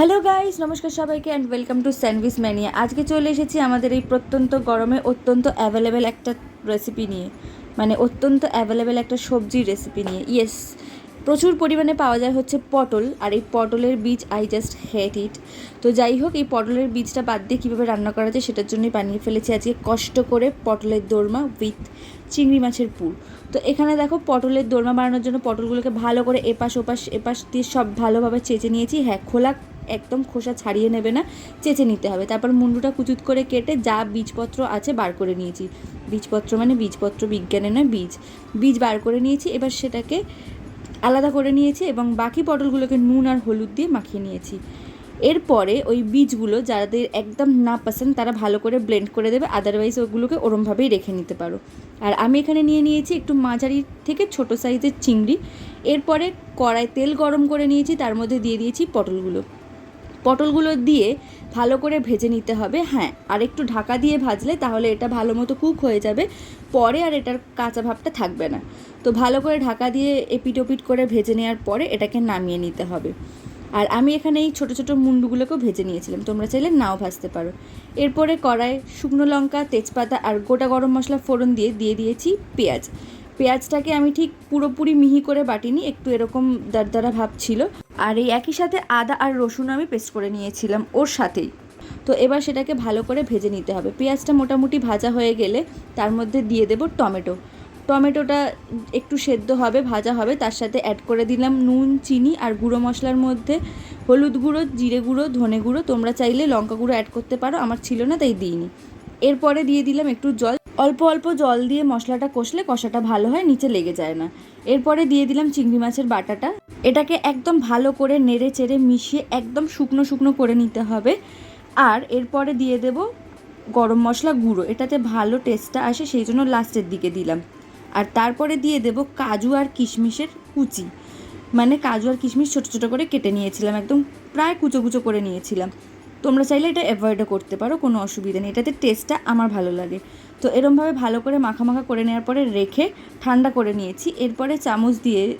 Hello guys নমস্কার সবাইকে and welcome to sandwich mania আজকে চলে এসেছি আমাদের এই প্রত্যন্ত গরমে অত্যন্ত অ্যাভেলেবেল একটা রেসিপি নিয়ে। মানে অত্যন্ত অ্যাভেলেবেল একটা সবজির রেসিপি নিয়ে। ইয়েস প্রচুর পরিমাণে পাওয়া যায় হচ্ছে পটল, আর এই পটলের বীজ আই জাস্ট হেট ইট তো যাই হোক, এই পটলের বীজটা বাদ দিয়ে কীভাবে রান্না করা যায় সেটার জন্যই বানিয়ে ফেলেছি আজকে। কষ্ট করে পটলের দোরমা উইথ চিংড়ি মাছের পুর। তো এখানে দেখো, পটলের দোরমা বানানোর জন্য পটলগুলোকে ভালো করে এপাশ ওপাশ, এপাশ দিয়ে সব ভালোভাবে চেঁচে নিয়েছি। হ্যাঁ খোলা একদম খোসা ছাড়িয়ে নেবে না, চেঁচে নিতে হবে। তারপর মুন্ডুটা কুচুত করে কেটে যা বীজপত্র আছে বার করে নিয়েছি। বীজপত্র মানে বীজপত্র বিজ্ঞানে নয়, বীজ। বীজ বার করে নিয়েছি, এবার সেটাকে আলাদা করে নিয়েছি এবং বাকি পটলগুলোকে নুন আর হলুদ দিয়ে মাখিয়ে নিয়েছি। এরপরে ওই বীজগুলো যাদের একদম না পছন্দ, তারা ভালো করে ব্লেন্ড করে দেবে আদারওয়াইজ ওগুলোকে ওরমভাবেই রেখে নিতে পারো। আর আমি এখানে নিয়ে নিয়েছি একটু মাঝারি থেকে ছোট সাইজের চিংড়ি। এরপরে কড়াই তেল গরম করে নিয়েছি, তার মধ্যে দিয়ে দিয়েছি পটলগুলো। পটলগুলো দিয়ে ভালো করে ভেজে নিতে হবে। হ্যাঁ আর একটু ঢাকা দিয়ে ভাজলে তাহলে এটা ভালো মতো কুক হয়ে যাবে। পরে আর এটার কাঁচা ভাবটা থাকবে না। তো ভালো করে ঢাকা দিয়ে এপিট ওপিট করে ভেজে নেওয়ার পরে এটাকে নামিয়ে নিতে হবে। আর আমি এখানে এই ছোটো ছোটো মুন্ডুগুলোকেও ভেজে নিয়েছিলাম। তোমরা চাইলে নাও ভাজতে পারো। এরপরে কড়াই শুকনো লঙ্কা, তেজপাতা আর গোটা গরম মশলা ফোড়ন দিয়ে দিয়ে দিয়েছি পেঁয়াজ। পেঁয়াজটাকে আমি ঠিক পুরোপুরি মিহি করে বাটিনি, একটু এরকম দারদারা ভাব ছিল। আর এই একই সাথে আদা আর রসুন আমি পেস্ট করে নিয়েছিলাম ওর সাথেই। তো এবার সেটাকে ভালো করে ভেজে নিতে হবে। পেঁয়াজটা মোটামুটি ভাজা হয়ে গেলে তার মধ্যে দিয়ে দেবো টমেটো। টমেটোটা একটু সেদ্ধ হবে, ভাজা হবে, তার সাথে অ্যাড করে দিলাম নুন, চিনি আর গুঁড়ো মশলার মধ্যে হলুদ গুঁড়ো, জিরে গুঁড়ো, ধনে গুঁড়ো। তোমরা চাইলে লঙ্কা গুঁড়ো অ্যাড করতে পারো, আমার ছিল না তাই দিইনি। এরপরে দিয়ে দিলাম একটু জল। অল্প অল্প জল দিয়ে মশলাটা কষলে কষাটা ভালো হয়, নিচে লেগে যায় না। এরপরে দিয়ে দিলাম চিংড়ি মাছের বাটাটা। এটাকে একদম ভালো করে নেড়ে চেড়ে মিশিয়ে একদম শুকনো শুকনো করে নিতে হবে। আর এরপরে দিয়ে দেব গরম মশলা গুঁড়ো। এটাতে ভালো টেস্টটা আসে, সেই জন্য লাস্টের দিকে দিলাম। আর তারপরে দিয়ে দেব কাজু আর কিশমিশের কুচি। মানে কাজু আর কিশমিশ ছোটো ছোটো করে কেটে নিয়েছিলাম, একদম প্রায় কুচো কুচো করে নিয়েছিলাম। তোমরা চাইলে এটা অ্যাভয়েডও করতে পারো, কোনো অসুবিধা নেই। এটাতে টেস্টটা আমার ভালো লাগে। তো এরমভাবে ভালো করে মাখা মাখা করে নেওয়ার পরে রেখে ঠান্ডা করে নিয়েছি। এরপরে চামচ দিয়ে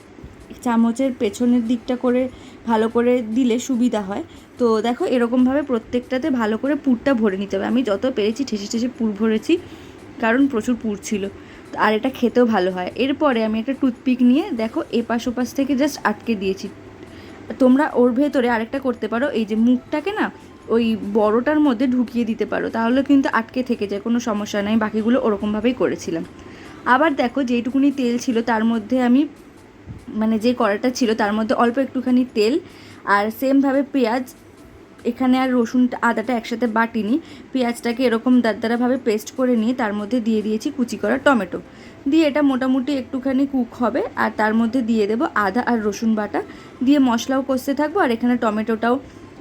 চামচের পেছনের দিকটা করে ভালো করে দিলে সুবিধা হয়। তো দেখো, এরকমভাবে প্রত্যেকটাতে ভালো করে পুরটা ভরে নিতে হবে। আমি যত পেরেছি ঠেসে ঠেসে পুর ভরেছি, কারণ প্রচুর পুর ছিল। আর এটা খেতেও ভালো হয়। এরপরে আমি একটা টুথপিক নিয়ে দেখো, এপাশ ওপাশ থেকে জাস্ট আটকে দিয়েছি। তোমরা ওর ভেতরে আরেকটা করতে পারো। এই যে মুখটাকে না, ওই বড়টার মধ্যে ঢুকিয়ে দিতে পারো। তাহলে কিন্তু আটকে থেকে যায়, কোনো সমস্যা নাই। বাকিগুলো ওরকমভাবেই করেছিলাম। আবার দেখো, যেইটুকুনি তেল ছিল, তার মধ্যে আমি মানে যে কড়াটা ছিল তার মধ্যে অল্প একটুখানি তেল আর সেমভাবে পেঁয়াজ। এখানে আর রসুনটা আদাটা একসাথে বাটিনি। পেঁয়াজটাকে এরকম দারদারাভাবে পেস্ট করে নিয়ে তার মধ্যে দিয়ে দিয়েছি কুচি করা টমেটো। দিয়ে এটা মোটামুটি একটুখানি কুক হবে আর তার মধ্যে দিয়ে দেবো আদা আর রসুন বাটা। দিয়ে মশলাও কষতে থাকব আর এখানে টমেটোটাও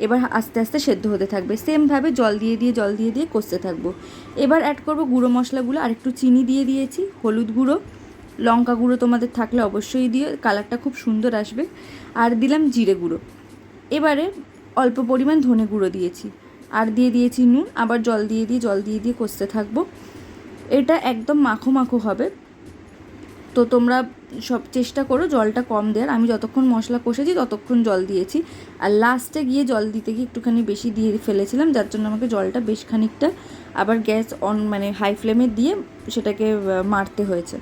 এবার আস্তে আস্তে সেদ্ধ হতে থাকবে। সেমভাবে জল দিয়ে দিয়ে, জল দিয়ে দিয়ে কষতে থাকব। এবার অ্যাড করব গুঁড়ো মশলাগুলো আর একটু চিনি দিয়ে দিয়েছি, হলুদ গুঁড়ো। লঙ্কা গুঁড়ো তোমাদের থাকলে অবশ্যই দিয়ে কালারটা খুব সুন্দর আসবে। আর দিলাম জিরে গুঁড়ো। এবারে অল্প পরিমাণ ধনে গুঁড়ো দিয়েছি। আর দিয়ে দিয়েছি নুন, আবার জল দিয়ে দিয়ে, জল দিয়ে দিয়ে কষতে থাকব। এটা একদম মাখো মাখো হবে। তো তোমরা সব চেষ্টা করো জলটা কম দেওয়ার। আমি যতক্ষণ মশলা কষেছি ততক্ষণ জল দিয়েছি। আর লাস্টে গিয়ে জল দিতে গিয়ে একটুখানি বেশি দিয়ে ফেলেছিলাম, যার জন্য আমাকে জলটা বেশ খানিকটা আবার গ্যাস অন মানে হাই ফ্লেমে দিয়ে সেটাকে মারতে হয়েছে।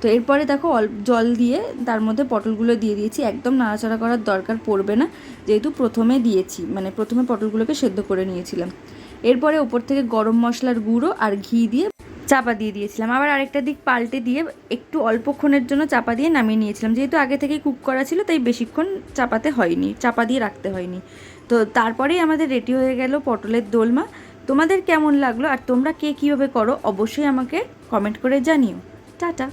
তো এরপরে দেখো অল্প জল দিয়ে তার মধ্যে পটলগুলো দিয়ে দিয়েছি। একদম নাড়াচাড়া করার দরকার পড়বে না, যেহেতু প্রথমে দিয়েছি মানে প্রথমে পটলগুলোকে সেদ্ধ করে নিয়েছিলাম। এরপরে ওপর থেকে গরম মশলার গুঁড়ো আর ঘি দিয়ে চাপা দিয়ে দিয়েছিলাম। আবার আরেকটা দিক পাল্টে দিয়ে একটু অল্পক্ষণের জন্য চাপা দিয়ে নামিয়ে নিয়েছিলাম। যেহেতু আগে থেকেই কুক করা ছিল, তাই বেশিক্ষণ চাপাতে হয়নি, চাপা দিয়ে রাখতে হয়নি। তো তারপরেই আমাদের রেডি হয়ে গেল পটলের দোলমা। তোমাদের কেমন লাগল আর তোমরা কে কীভাবে করো, অবশ্যই আমাকে কমেন্ট করে জানিও। টাটা।